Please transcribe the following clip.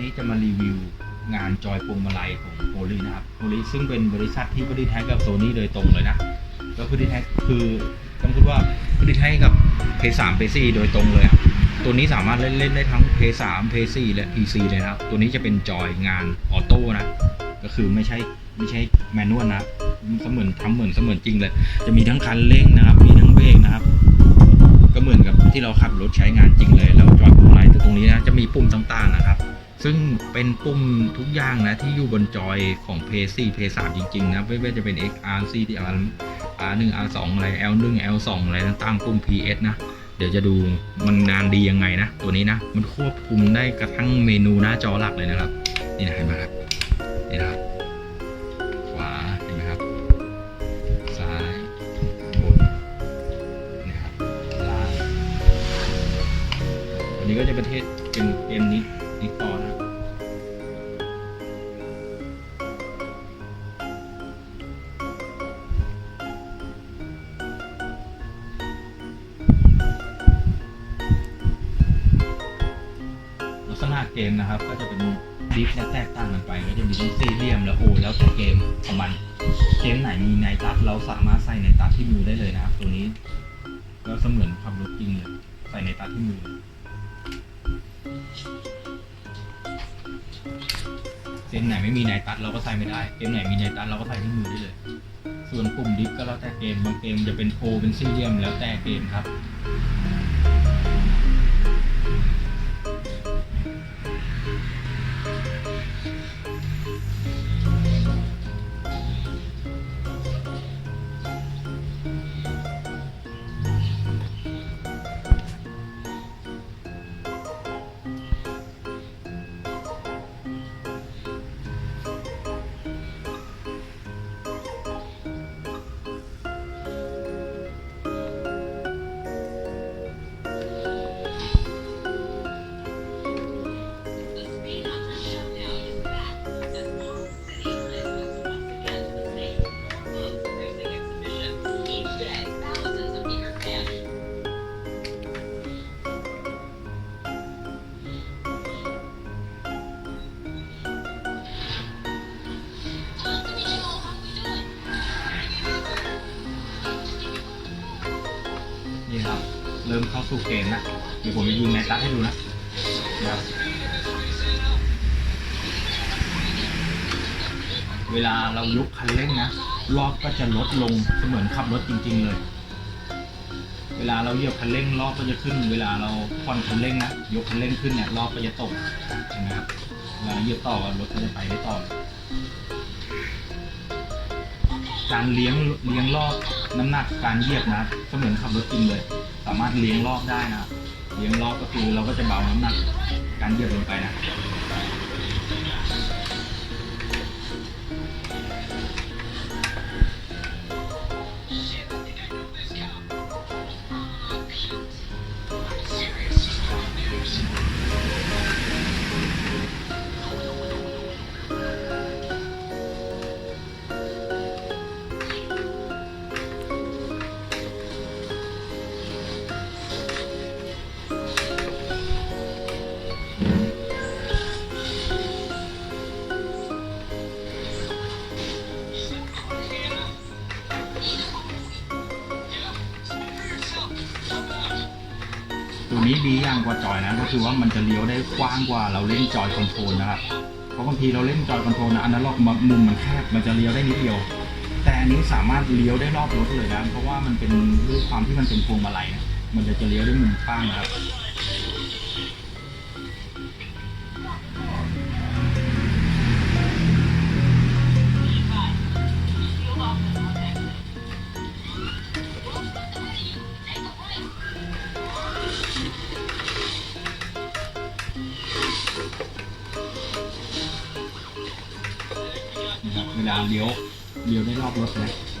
นี้จะมารีวิวงานจอยพวงมาลัยของโ o ลีนะครับโ o ลีซึ่งเป็นบริษัทที่ผลิตให้กับโซนี่โดยตรงเลยนะแล้วผลิตให้คือต้องพูดว่าผลิตให้กับ P3 P4 โดยตรงเลยตัวนี้สามารถเล่นเล่นได้ทั้ง P3 P4 และ PC เลยนะครับ ตัวนี้จะเป็นจอยงานออโต้นะก็คือไม่ใช่ไม่ใช่แมนนวลนะเสมือนทำเหมือนเสมือนจริงเลย จะมีทั้งคันเร่งนะครับ มีทั้งเบรกนะครับ ก็เหมือนกับที่เราขับรถใช้งานจริงเลย แล้วจอยพวงมาลัยตรงนี้นะจะมีปุ่มต่างๆนะครับ ซึ่งเป็นปุ่มทุกอย่างนะที่อยู่บนจอยของ p 4 p 3จริง ๆ นะไม่ว่าจะเป็น XR CDR R1 R2 อะไร L1 L2 อะไรต่างๆปุ่ม PS นะ เดี๋ยวจะดูมันงานดียังไงนะ ตัวนี้นะ มันควบคุมได้กระทั่งเมนูหน้าจอหลักเลยนะครับ นี่นะเห็นไหมครับนี่นะครับ ขวาเห็นไหมครับ ซ้ายบนนี่ครับล่างอันนี้ก็จะประเทศเป็นเกมนี้ นิต่อนะ ลักษณะเกมนะครับ ก็จะเป็นดิฟและแตกต่างกันไปก็จะมีทั้งสี่เหลี่ยมและโอ แล้วแต่เกมของมัน เกมไหนมีในตัดเราสามารถใส่ในตัดที่มือได้เลยนะครับ ตัวนี้ก็เสมือนขับรถจริงเลยใส่ในตัดที่มือ มไหนไม่มีในตัดเราก็ใส่ไม่ได้ เกมไหนมีในตัดเราก็ใส่ที่มือได้เลย ส่วนปุ่มดิฟก็แล้วแต่เกมบางเกมจะเป็นโอเป็นสี่เหลี่ยมแล้วแต่เกมครับ ริ่มเข้าสู่เกมนะเดี๋ยวผมจะยิงในตัดให้ดูนะนะครับเวลาเรายกคันเร่งนะรอบก็จะลดลงเสมือนขับรถจริง ๆ เลย เวลาเราเหยียบคันเร่งรอบก็จะขึ้น เวลาเราผ่อนคันเร่งนะยกคันเร่งขึ้นเนี่ยรอบก็จะตกเห็นไหมครับเวลาเหยียบต่อรถก็จะไปได้ต่อการเลี้ยงเลี้ยงรอบน้ำหนักการเหยียบนะเสมือนขับรถจริงเลยามารถเลี้ยงรอบได้นะ เลี้ยงรอบก็คือเราก็จะเบาน้ำหนักการเหยียบลงไปนะ นี้ดีอย่างกว่าจอยนะ ก็คือว่ามันจะเลี้ยวได้กว้างกว่าเราเล่นจอยคอนโทรลนะครับ เพราะบางทีเราเล่นจอยคอนโทรลนะอันนั้นล็อกมุมมันแคบมันจะเลี้ยวได้นิดเดียว แต่อันนี้สามารถเลี้ยวได้รอบรถเลยนะ เพราะว่ามันเป็นด้วยความที่มันเป็นพวงมาลัยนะ มันจะจะเลี้ยวได้มุมกว้างนะครับ นะครับ เวลาเลี้ยวเลี้ยวได้รอบรถนะ